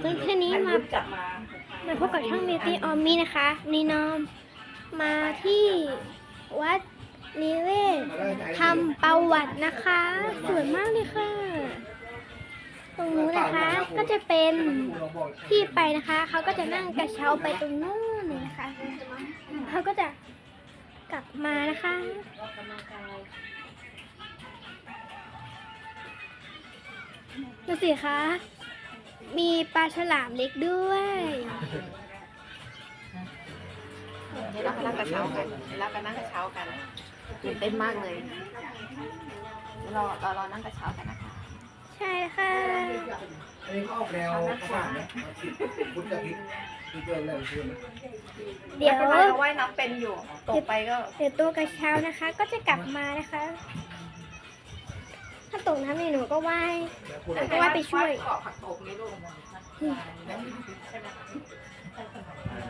เพื่อนๆนี้มากลับมา มาพบกับช่อง Beauty o m m y นะคะนีนอมมาที่วัดนิเวศทำประวัตินะคะ สวยมากเลยค่ะ ตรงนู้นนะคะก็จะเป็นที่ไปนะคะ เขาก็จะนั่งกระเช้าไปตรงนู้นเลยนะคะ เขาก็จะกลับมานะคะดูสิคะ มีปลาฉลามเล็กด้วยเดี๋ยวเราไปนั่งกระเช้ากันเดี๋ยวเราไปนั่งกระเช้ากันตื่นเต้นมากเลยเดี๋ยวเราเราเรานั่งกระเช้ากันนะคะ ใช่ค่ะอันนี้ก็ออกแนวฝรั่งนะพุทธกับพริกคือเกินอะไรคือนะเดี๋ยวไม่เป็นไรเราว่ายน้ำเป็นอยู่ตกไปก็ เดี๋ยวตัวกระเช้านะคะ ก็จะกลับมานะคะ ถ้าตกน้ำเนี่ยหนูก็ว่าย แล้วพูดก็ว่าไปช่วย เกาะผักตบนี่ลูก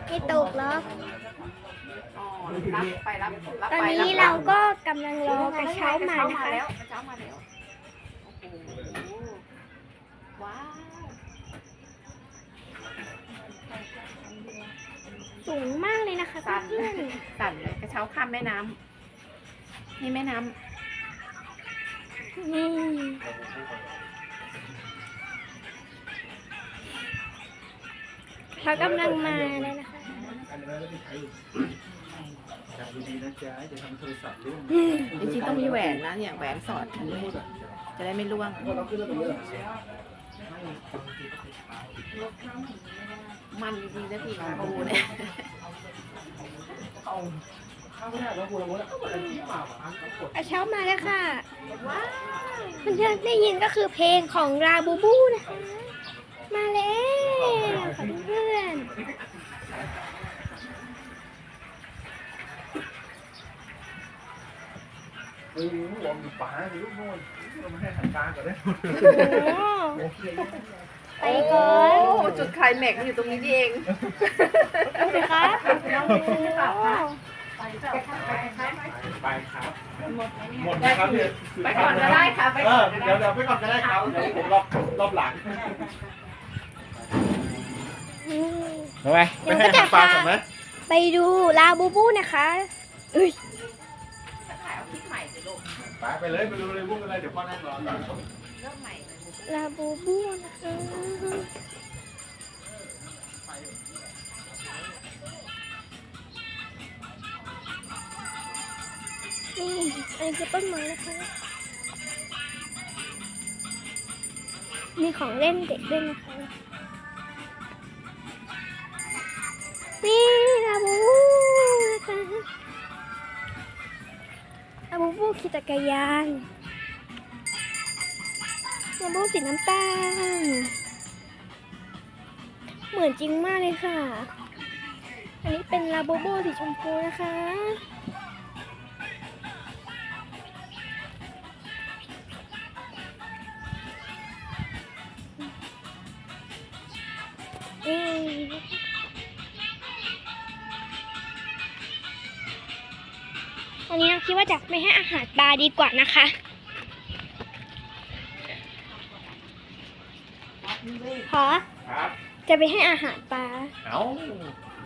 ไม่ตกหรอกอ๋อรับไปรับรับตอนไปนี้บเราก็กำลังรอกระเช้ามานะคะแล้วกระเช้ามาแล้วโอ้โหว้าวสูงมากเลยนะคะสั่นเพื่อนสั่นเลยกระเช้าข้ามแม่น้ำนี่แม่น้ำๆนี่ เขากำลังมาเลยนะคะอันนี้แล้วที่ใช้อยู่จับดีๆนะจ๊ะจะทำโทรศัพท์ร่วงจริงๆต้องมีแหวนนะเนี่ยแหวนสอดอันนี้จะได้ไม่ร่วงพอเราขึ้นแล้วตรงนี้เหรอมันจริงๆนะพี่ปูเนี่ยเอาข้าวไม่ได้เราพูดเราพูดแล้วก็เหมือนที่เปล่าอะอันกดกระเช้ามาแล้วค่ะเพื่อนๆได้ยินก็คือเพลงของราบูบูนะคะ มาแล้วค่ะเพื่อนเฮ้ยหัวมีปลามีลูกโน่นเราไม่ให้หันกลางก่อนได้ๆโอ้โอเคไปก่อนโอ้จุดไคลแม็กซ์มันอยู่ตรงนี้นี่เองดูสิคะ ไปครับ หมดนะครับเนี่ยไปก่อนก็ได้ค่ะไปเอก่ออนก็เดี๋ยวได้เดี๋ยวไปก่อนก็ได้ครับเดี๋ยวผมรอบรอบหลังอืมทำไมไปให้อาหารปลาก่อนไหมไปดูลาบูบูนะคะเอ้ยถ่ายเอาคลิปใหม่สิลูกไปไปเลยไปดูเลยพวกอะไรเดี๋ยวพ่อนั่งรอเริ่มใหม่ลาบูบูนะคะันนี้อต้นไม้นะคะ มีของเล่นเด็กด้วยนะคะนี่ลาบูบูนะคะลาบูบูขี่จักรยานลาบูบูสีน้ำตาล เหมือนจริงมากเลยค่ะ อันนี้เป็นลาบูบูสีชมพูนะคะ อันนี้เราคิดว่าจะไม่ให้อาหารปลาดีกว่านะคะขอครับ จะไปให้อาหารปลา เอา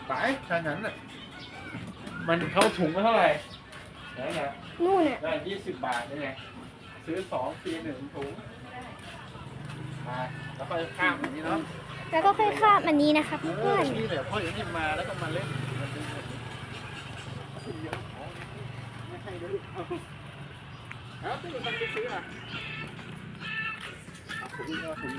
ไปถ้างั้นน่ะ มันเข้าถุงละเท่าไหร่ได้ไงนู่นน่ะได้ยี่สิบบาทได้ไง ซื้อสองฟรีหนึ่งถุงมาแล้วก็ข้ามอย่างนี้เนาะ แล้วก็ค่อยข้ามอันนี้นะคะเอเพื่ออนนี่แหละพ่ออย่างนี้มาแล้วก็มาเล่นมันเป็นแบบนี้ ไม่ให้ด้วยเอาไปดูกันไปซื้ออะเอาถุง